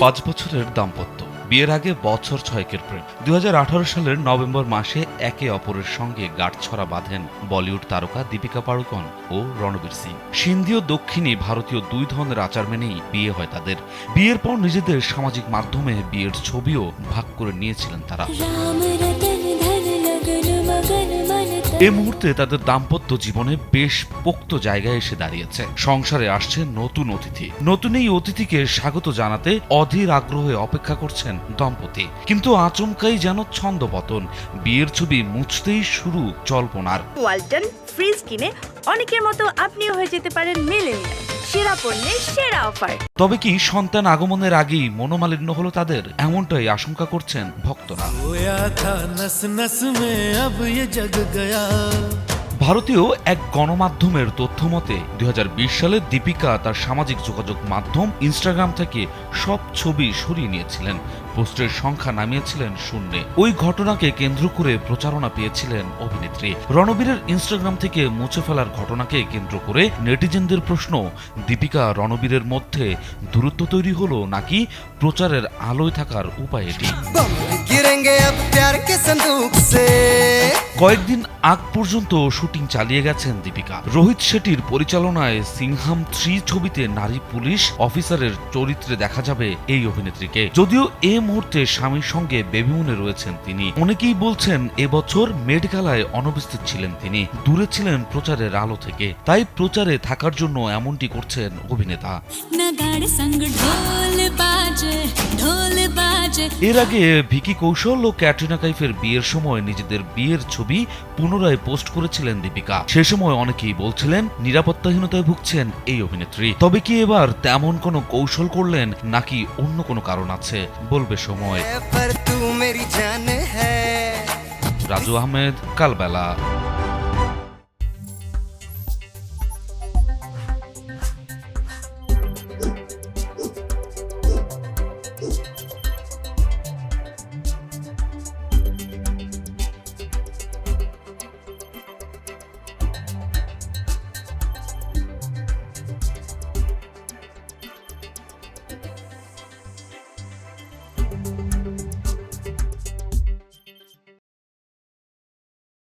পাঁচ বছরের দাম্পত্য। বিয়ের আগে বছর ছয়েকের প্রেম। দু হাজার আঠারো সালের নভেম্বর মাসে একে অপরের সঙ্গে গাঁটছড়া বাঁধেন বলিউড তারকা দীপিকা পাড়ুকন ও রণবীর সিং। সিন্ধি ও দক্ষিণী ভারতীয় দুই ধরনের আচার মেনেই বিয়ে হয় তাদের। বিয়ের পর নিজেদের সামাজিক মাধ্যমে বিয়ের ছবিও ভাগ করে নিয়েছিলেন তারা। এ মুহূর্তে তাদের দাম্পত্য জীবনে বেশ পোক্ত জায়গায় এসে দাঁড়িয়েছে। সংসারে আসছে নতুন অতিথি। নতুন এই অতিথিকে স্বাগত জানাতে অধীর আগ্রহে অপেক্ষা করছেন দম্পতি। কিন্তু আচমকাই যেন ছন্দপতন। বিয়ের ছবি মুছতেই শুরু জল্পনার। ওয়ালটন ফ্রিজ কিনে অনেকের মতো আপনিও হয়ে যেতে পারেন মিলেনিয়াল। সেরা পণ্যের সেরা অফার। তবে কি সন্তান আগমনের আগেই মনোমালিন্য হলো তাদের? এমনটাই আশঙ্কা করছেন ভক্তরা। ভারতীয় এক গণমাধ্যমের তথ্য মতে দুই হাজার বিশ সালে দীপিকা তার সামাজিক যোগাযোগ মাধ্যম ইনস্টাগ্রাম থেকে সব ছবি সরিয়ে নিয়েছিলেন। পোস্টের সংখ্যা নামিয়েছিলেন শূন্যে। ওই ঘটনাকে কেন্দ্র করে প্রচারণা পেয়েছিলেন অভিনেত্রী। রণবীরের ইনস্টাগ্রাম থেকে মুছে ফেলার ঘটনাকে কেন্দ্র করে নেটিজেনদের প্রশ্ন, দীপিকা রণবীরের মধ্যে দূরত্ব তৈরি হলো নাকি প্রচারের আলোয় থাকার উপায় এটি? बम गिरेंगे अब प्यार के संदूक से কয়েকদিন আগ পর্যন্ত শুটিং চালিয়ে গেছেন দীপিকা রোহিত শেঠির পরিচালনায় সিংহাম থ্রি ছবিতে নারী পুলিশ অফিসারের চরিত্রে দেখা যাবে এই অভিনেত্রীকে যদিও এ মুহূর্তে স্বামীর সঙ্গে বেবিমুনে রয়েছেন তিনি অনেকেই বলছেন এবছর মেডগালায় অনুপস্থিত ছিলেন তিনি দূরে ছিলেন প্রচারের আলো থেকে তাই প্রচারে থাকার জন্য এমনটি করছেন অভিনেতা नगाड़े संग ढोल बाजे ढोल बाजे এর আগে ভিকি কৌশল কাজল ক্যাটরিনা কাইফের বিয়ের সময় নিজেদের বিয়ের ছবি পুনরায় পোস্ট করেছিলেন দীপিকা। সে সময় অনেকেই বলছিলেন নিরাপত্তাহীনতায় ভুগছেন এই অভিনেত্রী। তবে কি এবার তেমন কোনো কৌশল করলেন নাকি অন্য কোনো কারণ আছে বলবে সময়। রাজু আহমেদ কালবেলা।